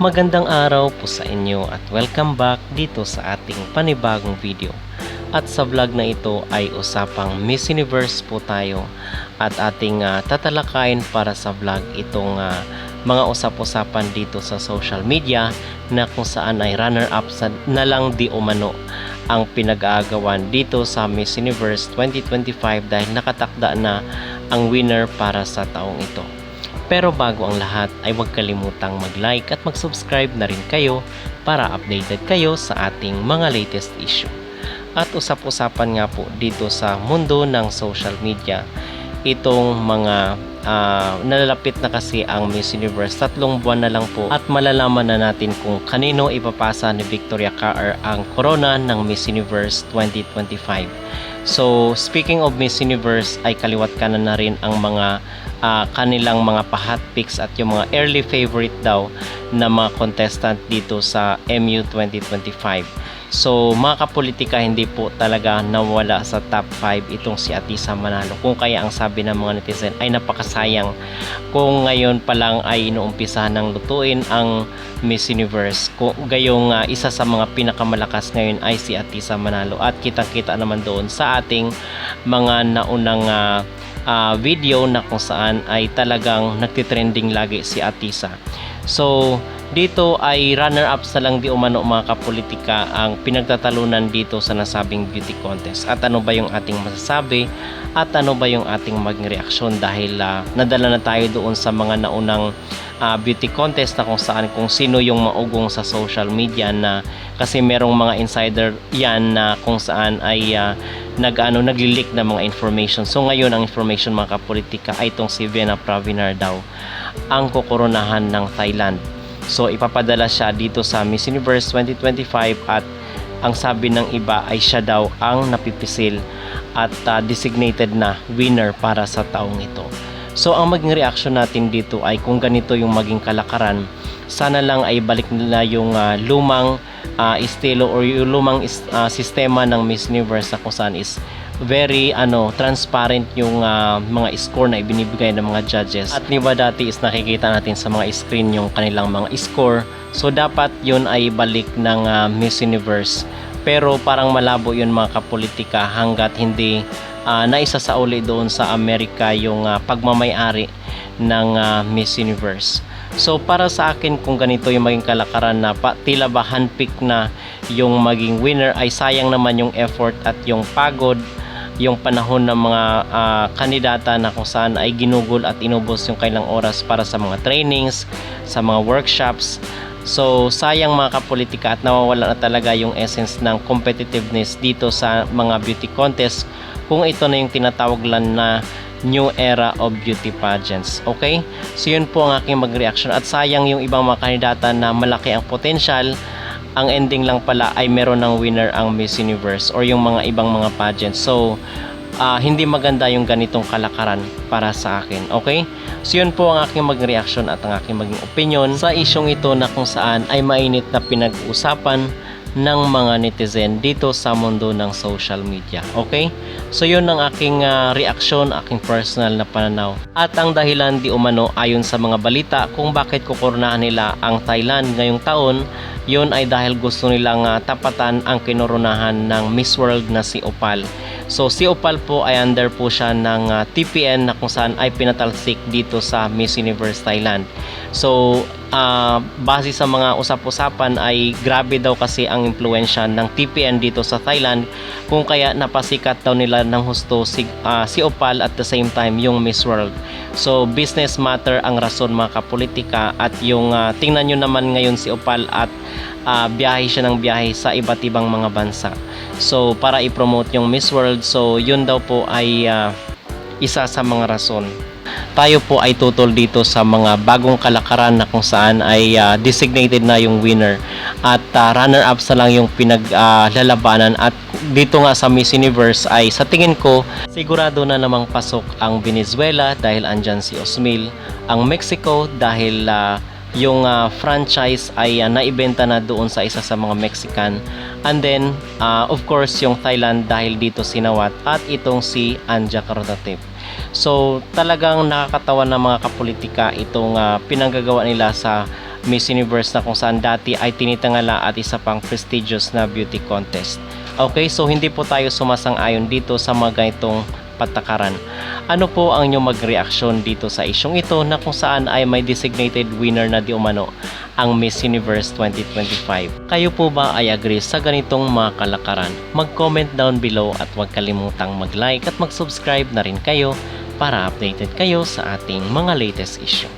Magandang araw po sa inyo at welcome back dito sa ating panibagong video. At sa vlog na ito ay usapang Miss Universe po tayo at ating ah, tatalakayin para sa vlog itong ah, mga usap-usapan dito sa social media na kung saan ay runner-up na lang di umano ang pinag-aagawan dito sa Miss Universe 2025 dahil nakatakda na ang winner para sa taong ito. Pero bago ang lahat ay huwag kalimutang mag-like at mag-subscribe na rin kayo para updated kayo sa ating mga latest issue. At usap-usapan nga po dito sa mundo ng social media itong mga ah, nalalapit na kasi ang Miss Universe. Tatlong buwan na lang po at malalaman na natin kung kanino ipapasa ni Victoria Carr ang corona ng Miss Universe 2025. So, speaking of Miss Universe, ay kaliwat ka na na rin ang mga ah, kanilang mga pa-hot picks at yung mga early favorite daw na mga contestant dito sa MU 2025. So, mga kapolitika, hindi po talaga nawala sa top 5 itong si Atisa Manalo. Kung kaya ang sabi ng mga netizen ay napakasayang kung ngayon pa lang ay inuumpisahan ng lutuin ang Miss Universe. Kung gayong ah, isa sa mga pinakamalakas ngayon ay si Atisa Manalo. At kitang-kita naman doon sa ating mga naunang ah, ah, video na kung saan ay talagang nagtitrending lagi si Atisa. So, dito ay runner-up sa lang di umano mga kapolitika ang pinagtatalunan dito sa nasabing beauty contest. At ano ba yung ating masasabi at ano ba yung ating maging reaksyon dahil ah, nadala na tayo doon sa mga naunang ah, beauty contest na kung saan kung sino yung maugong sa social media na kasi merong mga insider yan na kung saan ay ah, nag-ano naglilik ng mga information. So ngayon ang information mga kapolitika ay itong si Vienna Pravinar daw ang kokoronahan ng Thailand. So ipapadala siya dito sa Miss Universe 2025 at ang sabi ng iba ay siya daw ang napipisil at ah, designated na winner para sa taong ito. So ang maging reaction natin dito ay kung ganito yung maging kalakaran, sana lang ay balik nila yung ah, lumang ah, estilo or yung lumang ah, sistema ng Miss Universe na kung saan is very ano transparent yung ah, mga score na ibinibigay ng mga judges. At di dati is nakikita natin sa mga screen yung kanilang mga score. So dapat yun ay balik ng ah, Miss Universe. Pero parang malabo yun mga kapolitika hanggat hindi ah, naisasauli doon sa Amerika yung ah, pagmamayari ng ah, Miss Universe So para sa akin kung ganito yung maging kalakaran na pa, tila ba handpick na yung maging winner ay sayang naman yung effort at yung pagod yung panahon ng mga ah, kandidata na kung saan ay ginugol at inubos yung kailang oras para sa mga trainings, sa mga workshops. So sayang mga kapolitika at nawawala na talaga yung essence ng competitiveness dito sa mga beauty contest kung ito na yung tinatawag lang na new era of beauty pageants. Okay? So yun po ang aking mag-reaction at sayang yung ibang mga kandidata na malaki ang potential ang ending lang pala ay meron ng winner ang Miss Universe or yung mga ibang mga pageants. So, ah, hindi maganda yung ganitong kalakaran para sa akin. Okay? So, yun po ang aking maging reaction at ang aking maging opinion sa isyong ito na kung saan ay mainit na pinag-uusapan ng mga netizen dito sa mundo ng social media. Okay? So yun ang aking ah, reaksyon, aking personal na pananaw. At ang dahilan di umano ayon sa mga balita kung bakit kukurnahan nila ang Thailand ngayong taon, yun ay dahil gusto nilang ah, tapatan ang kinoronahan ng Miss World na si Opal. So si Opal po ay under po siya ng ah, TPN na kung saan ay pinatalsik dito sa Miss Universe Thailand. So ah, base sa mga usap-usapan ay grabe daw kasi ang impluensya ng TPN dito sa Thailand kung kaya napasikat daw nila ng husto si, ah, si Opal at the same time yung Miss World. So business matter ang rason mga kapolitika at yung ah, tingnan nyo naman ngayon si Opal at ah, biyahe siya ng biyahe sa iba't ibang mga bansa. So para i-promote yung Miss World so yun daw po ay ah, isa sa mga rason. Tayo po ay tutol dito sa mga bagong kalakaran na kung saan ay ah, designated na yung winner. At ah, runner-up sa lang yung pinaglalabanan at dito nga sa Miss Universe ay sa tingin ko sigurado na namang pasok ang Venezuela dahil andyan si Osmil ang Mexico dahil ah, yung ah, franchise ay ah, naibenta na doon sa isa sa mga Mexican and then ah, of course yung Thailand dahil dito sinawat at itong si Anja Karotativ So talagang nakakatawa ng mga kapolitika itong ah, pinanggagawa nila sa Miss Universe na kung saan dati ay tinitangala at isa pang prestigious na beauty contest. Okay, so hindi po tayo sumasang-ayon dito sa mga ganitong patakaran. Ano po ang inyong magreaksyon dito sa isyong ito na kung saan ay may designated winner na di umano ang Miss Universe 2025? Kayo po ba ay agree sa ganitong mga kalakaran? Mag-comment down below at huwag kalimutang mag-like at mag-subscribe na rin kayo para updated kayo sa ating mga latest issue.